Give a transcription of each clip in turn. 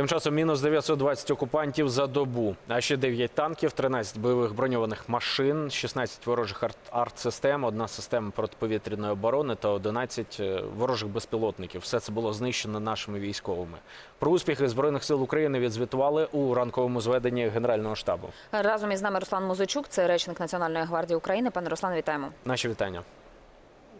Тим часом мінус 920 окупантів за добу, а ще 9 танків, 13 бойових броньованих машин, 16 ворожих арт- артсистем, одна система протиповітряної оборони та 11 е, ворожих безпілотників. Все це було знищено нашими військовими. Про успіхи збройних сил України відзвітували у ранковому зведенні Генерального штабу. Разом із нами Руслан Музичук, це речник Національної гвардії України. Пане Руслан, вітаємо. Наші вітання.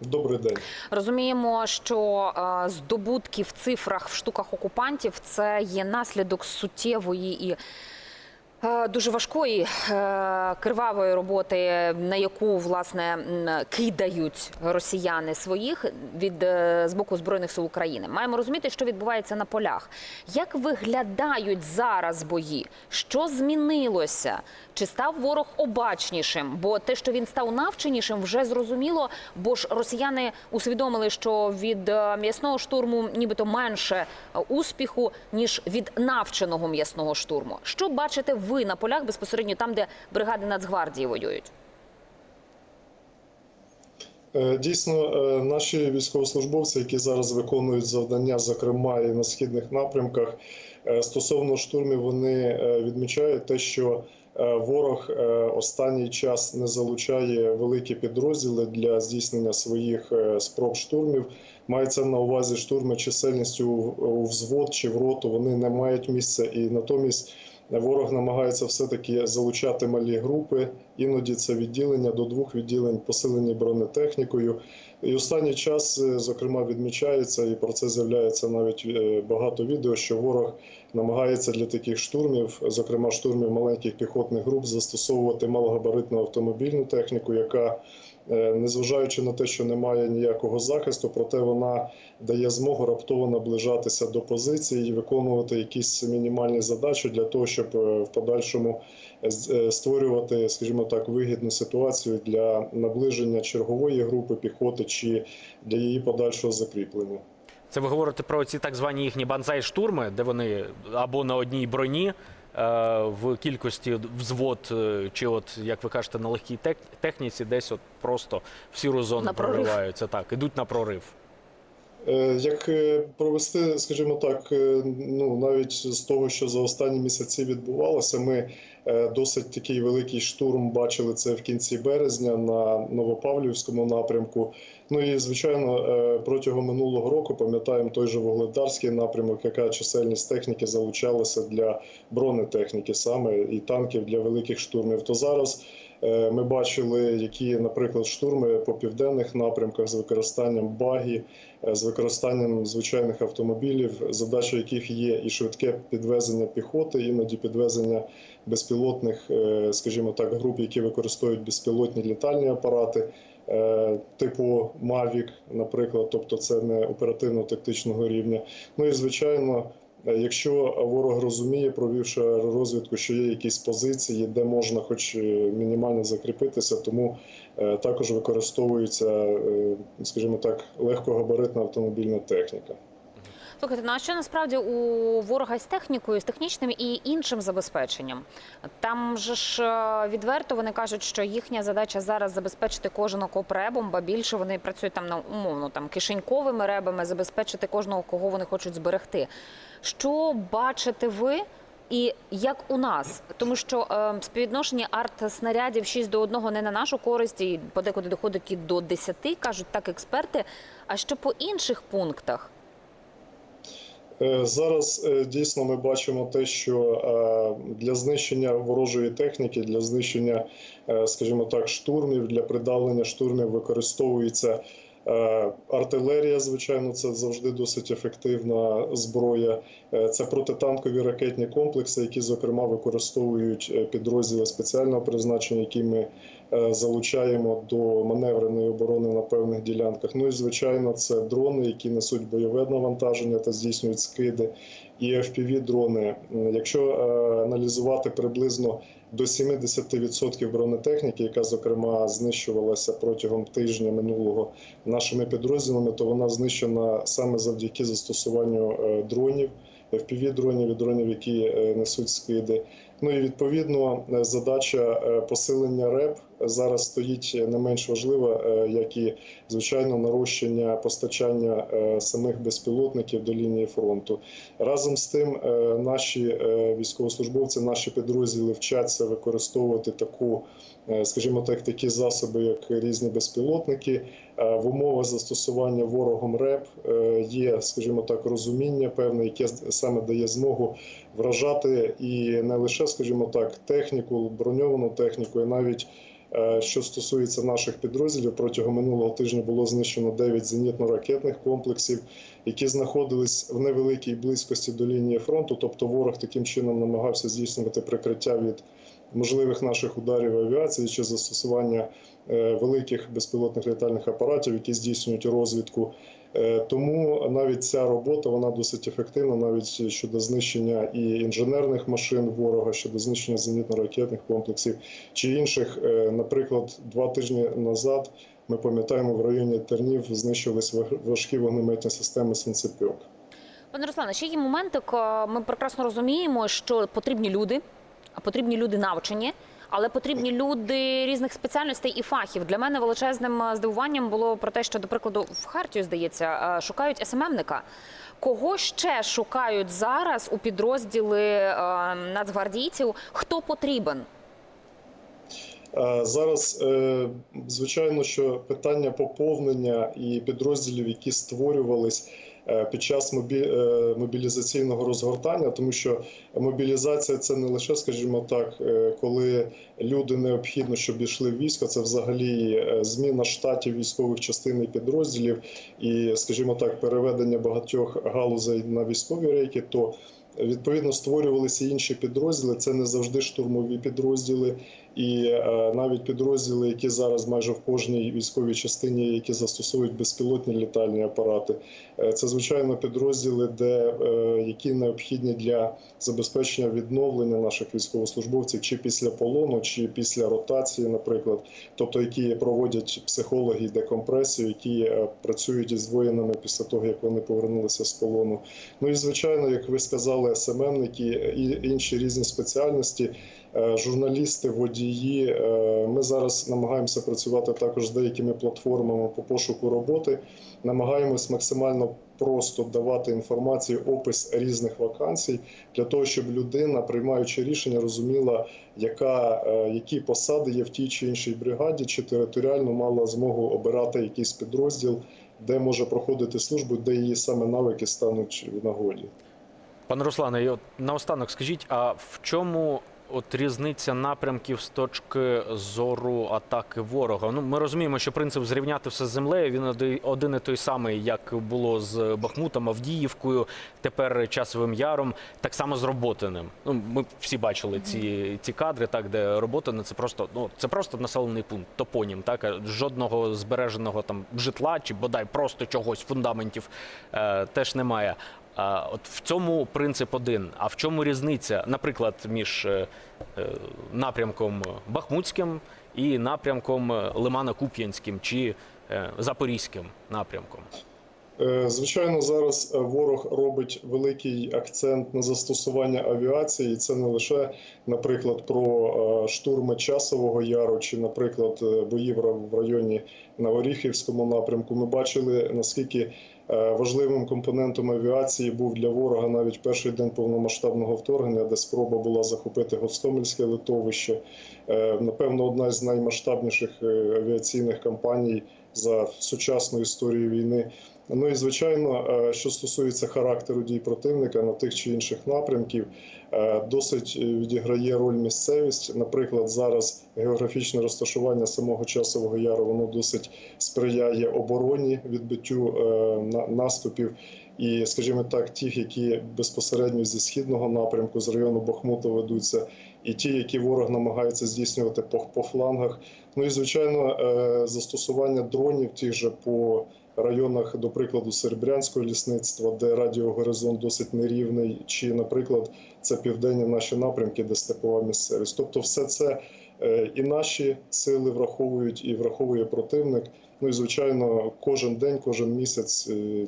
Добрий день. Розуміємо, що е, здобутки в цифрах в штуках окупантів це є наслідок суттєвої і. Е, Дуже важкої е, кривавої роботи, на яку власне кидають росіяни своїх від е, з боку збройних сил України. Маємо розуміти, що відбувається на полях. Як виглядають зараз бої? Що змінилося? Чи став ворог обачнішим? Бо те, що він став навченішим, вже зрозуміло. Бо ж росіяни усвідомили, що від м'ясного штурму нібито менше успіху ніж від навченого м'ясного штурму. Що бачите ви на полях безпосередньо там, де бригади Нацгвардії воюють? Е, Дійсно, е, наші військовослужбовці, які зараз виконують завдання, зокрема і на східних напрямках, е, стосовно штурмів, вони відмічають те, що ворог останній час не залучає великі підрозділи для здійснення своїх спроб штурмів. Мається на увазі штурми чисельністю у взвод чи в роту. Вони не мають місця, і натомість ворог намагається все-таки залучати малі групи. Іноді це відділення до двох відділень, посилені бронетехнікою. І останній час, е, зокрема, відмічається, і про це з'являється навіть е, багато відео, що ворог намагається для таких штурмів, зокрема штурмів маленьких піхотних груп, застосовувати малогабаритну автомобільну техніку, яка незважаючи на те, що немає ніякого захисту, проте вона дає змогу раптово наближатися до позиції і виконувати якісь мінімальні задачі для того, щоб е, в подальшому е, створювати, скажімо так, вигідну ситуацію для наближення чергової групи піхоти чи для її подальшого закріплення. Це ви говорите про ці так звані їхні банзай-штурми, де вони або на одній броні е, в кількості взвод, е, чи от як ви кажете, на легкій техніці, десь от просто в сіру зону прориваються. Так, ідуть на прорив. Е, Як е, провести, скажімо так, е, ну навіть з того, що за останні місяці відбувалося, ми досить такий великий штурм бачили це в кінці березня на Новопавлівському напрямку. Ну і звичайно, протягом минулого року пам'ятаємо той же Вугледарський напрямок, яка чисельність техніки залучалася для бронетехніки, саме і танків для великих штурмів. То зараз ми бачили, які, наприклад, штурми по південних напрямках з використанням багі, е, з використанням звичайних автомобілів, задача яких є і швидке підвезення піхоти, іноді підвезення безпілотних, е, скажімо так, груп, які використовують безпілотні літальні апарати. е, Типу Mavic, наприклад, тобто це не оперативно-тактичного рівня. Ну і звичайно, е, якщо ворог розуміє, провівши розвідку, що є якісь позиції, де можна, хоч е, мінімально закріпитися, тому е, також використовується, е, скажімо так, легкогабаритна автомобільна техніка. Слухайте, ну а що насправді у ворога з технікою, з технічним і іншим забезпеченням? Там же ж е, відверто вони кажуть, що їхня задача зараз забезпечити кожен окоп ребом, ба більше вони працюють там на умовно там кишеньковими ребами, забезпечити кожного, кого вони хочуть зберегти. Що бачите ви? І як у нас, тому що е, співвідношення арт-снарядів 6 до 1 не на нашу користь, і подекуди доходить і до 10, кажуть так експерти. А що по інших пунктах? Е, Зараз е, дійсно ми бачимо те, що е, для знищення ворожої техніки, для знищення, скажімо так, штурмів, для придавлення штурмів використовується артилерія. Звичайно, це завжди досить ефективна зброя. Це протитанкові ракетні комплекси, які зокрема використовують підрозділи спеціального призначення, які ми залучаємо до маневреної оборони на певних ділянках. Ну і звичайно, це дрони, які несуть бойове навантаження та здійснюють скиди, і fpv дрони. Якщо е, аналізувати приблизно до 70% бронетехніки, яка зокрема знищувалася протягом тижня минулого нашими підрозділами, то вона знищена саме завдяки застосуванню е, дронів. FPV-дронів і дронів, які е, несуть скиди. Ну і відповідно е, задача е, посилення РЕП зараз стоїть не менш важлива, е, як і звичайно нарощення постачання е, самих безпілотників до лінії фронту. Разом з тим, е, наші військовослужбовці, наші підрозділи вчаться використовувати таку, скажімо так, такі засоби, як різні безпілотники. В умовах застосування ворогом РЕП є, скажімо так, розуміння певне, яке саме дає змогу вражати і не лише, скажімо так, техніку, броньовану техніку, і навіть що стосується наших підрозділів, протягом минулого тижня було знищено 9 зенітно-ракетних комплексів, які знаходились в невеликій близькості до лінії фронту. Тобто, ворог таким чином намагався здійснювати прикриття від можливих наших ударів авіації чи застосування е, великих безпілотних літальних апаратів, які здійснюють розвідку. Е, Тому навіть ця робота вона досить ефективна, навіть щодо знищення і інженерних машин ворога, щодо знищення зенітно-ракетних комплексів чи інших. Е, Наприклад, два тижні назад ми пам'ятаємо в районі Тернів знищились важкі вогнеметні системи «Синцепьок». Пане Руслане, ще є моментик. е, Ми прекрасно розуміємо, що потрібні люди, а потрібні люди навчені, але потрібні люди різних спеціальностей і фахів. Для мене величезним е, здивуванням було про те, що, до прикладу, в Хартію, здається, е, шукають СММника. Кого ще шукають зараз у підрозділи е, нацгвардійців? Хто потрібен? Зараз, звичайно, що питання поповнення і підрозділів, які створювались під час е, мобілізаційного розгортання, тому що мобілізація це не лише, скажімо так, е, коли люди необхідно, щоб йшли в військо, це взагалі е, зміна штатів військових частин і підрозділів, і, скажімо так, переведення багатьох галузей на військові рейки. то Відповідно, створювалися інші підрозділи. Це не завжди штурмові підрозділи, і е, навіть підрозділи, які зараз майже в кожній військовій частині, які застосовують безпілотні літальні апарати. Е, це звичайно підрозділи, де е, які необхідні для забезпечення відновлення наших військовослужбовців чи після полону, чи після ротації, наприклад, тобто які проводять психологи декомпресію, які працюють із воїнами після того, як вони повернулися з полону. Ну і звичайно, як ви сказали, СММники і інші різні спеціальності, журналісти, водії. Е, Ми зараз намагаємося працювати також з деякими платформами по пошуку роботи. Намагаємось максимально просто давати інформацію, опис різних вакансій для того, щоб людина, приймаючи рішення, розуміла, яка, е, які посади є в тій чи іншій бригаді, чи територіально мала змогу обирати якийсь підрозділ, де може проходити службу, де її саме навики стануть в нагоді. Пане Руслане, наостанок скажіть, а в чому от різниця напрямків з точки зору атаки ворога? Ну, ми розуміємо, що принцип зрівняти все з землею він один і той самий, як було з Бахмутом, Авдіївкою, тепер часовим яром, так само з Роботиним. Ну, ми всі бачили ці, ці кадри, так де Роботине це просто ну це просто населений пункт, топонім, так жодного збереженого там житла чи бодай просто чогось фундаментів е, теж немає. От в цьому принцип один. А в чому різниця, наприклад, між е, е, напрямком Бахмутським і напрямком е, Лимано-Куп'янським чи Запорізьким напрямком? Звичайно, зараз ворог робить великий акцент на застосування авіації. Це не лише, наприклад, про штурми часового яру, чи, наприклад, е, бої в районі на Оріхівському напрямку. Ми бачили наскільки важливим компонентом авіації був для ворога навіть перший день повномасштабного вторгнення, де спроба була захопити Гостомельське литовище. Е, Напевно, одна з наймасштабніших е, авіаційних кампаній за сучасну історію війни. Ну і звичайно, е, що стосується характеру дій противника на тих чи інших напрямків, е, досить е, відіграє роль місцевість. Наприклад, зараз географічне розташування самого часового яру воно досить сприяє обороні, відбиттю на- наступів. І, скажімо так, ті, які безпосередньо зі східного напрямку, з району Бахмута ведуться, і ті, які ворог намагається здійснювати по, по флангах. Ну і звичайно, застосування дронів тих же по районах, до прикладу, Серебрянського лісництва, де радіогоризонт досить нерівний, чи, наприклад, це південні наші напрямки, де степова місцевість. Тобто, все це е, і наші сили враховують, і враховує противник. Ну і звичайно, кожен день, кожен місяць е,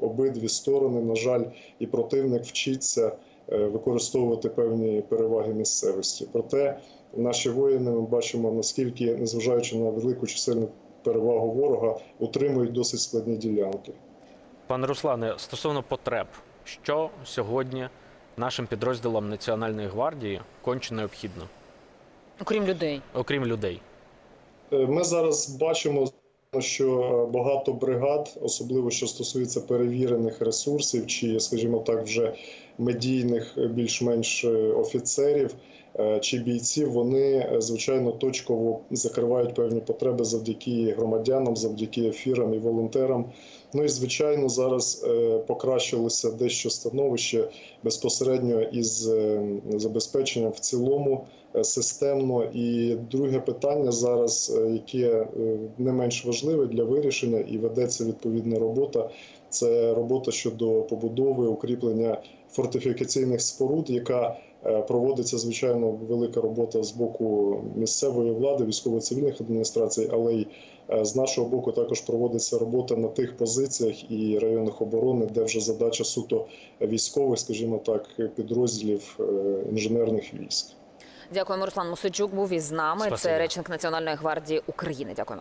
обидві сторони, на жаль, і противник вчиться е, використовувати певні переваги місцевості. Проте наші воїни ми бачимо наскільки, незважаючи на велику чисельну перевагу ворога, утримують досить складні ділянки. Пане Руслане, стосовно потреб, що сьогодні нашим підрозділам Національної гвардії конче необхідно, Окрім людей. окрім людей? Е, Ми зараз бачимо, що багато бригад, особливо що стосується перевірених ресурсів, чи, скажімо так, вже медійних е, більш-менш е, офіцерів чи бійців, вони е, звичайно точково закривають певні потреби завдяки громадянам, завдяки ефірам і волонтерам. Ну і звичайно, зараз е, покращилося дещо становище безпосередньо із е, забезпеченням в цілому е, системно. І друге питання зараз, е, яке е, не менш важливе для вирішення, і ведеться відповідна робота. Це робота щодо побудови укріплення фортифікаційних споруд, яка е, проводиться звичайно велика робота з боку місцевої влади, військово-цивільних адміністрацій, але й е, з нашого боку також проводиться робота на тих позиціях і районах оборони, де вже задача суто військових, скажімо так, підрозділів е, інженерних військ. Дякуємо, Руслан Мусичук був із нами. Спасибі. Це речник Національної гвардії України. Дякуємо.